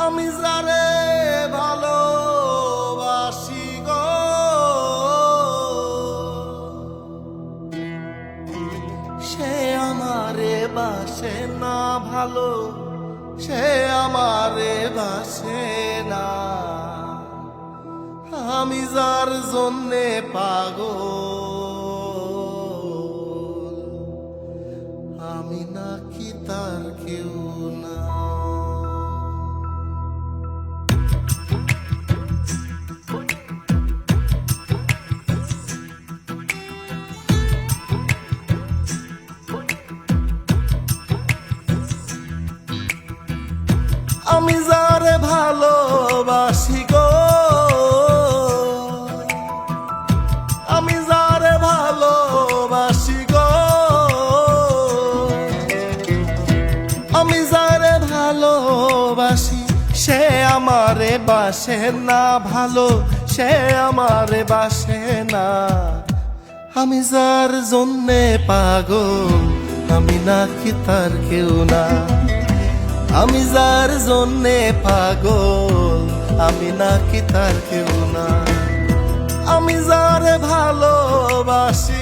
আমি যারে ভালোবাসি গো। সে আমারে বাসে না ভালো, সে আমারে বাসে না। আমি যার জন্যে পাগল, আমি নাকি তার কেউ না। আমি যারে ভালোবাসি গো। আমি যারে ভালোবাসি গো। আমি যারে ভালোবাসি, সে আমারে বাসে না ভালো, সে আমারে বাসে না। আমি যার জন্যে পাগল, আমি নাকি তার কেউ না। আমি যার জন্যে পাগল আমি নাকি তার কেউ না। আমি যার ভালোবাসি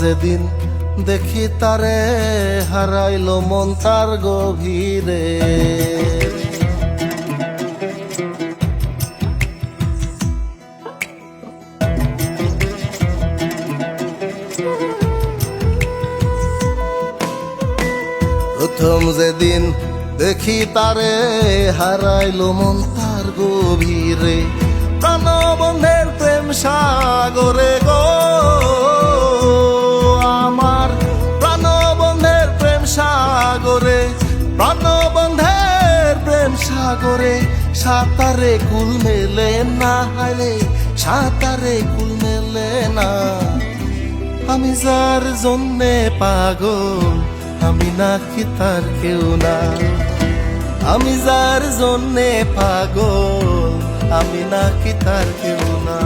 যেদিন, দেখি তারে হারাইলো মন তার গভীরে। প্রথম যেদিন দেখি তারে হারাইলো মন তার গভীরে, প্রাণবন্ধের প্রেম সাগরে সাঁতারে কুল মেলে না হালে সাঁতারে কুল মেলে না। আমি যার জন্যে পাগল, আমি নাকি তার কেউ না। আমি যার জন্যে পাগল, আমি নাকি তার কেউ না।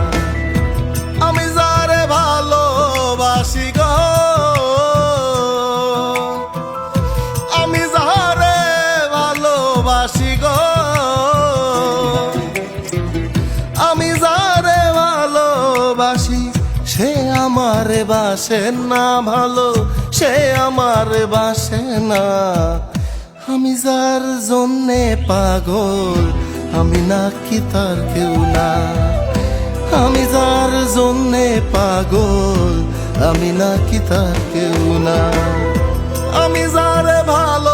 আমারে বাসে না ভালো, সে আমার বাসে না। আমি যার জন্যে পাগল, আমি নাকি তার কেউ না। আমি যার জন্যে পাগল, আমি নাকি তার কেউ না। আমি যার ভালো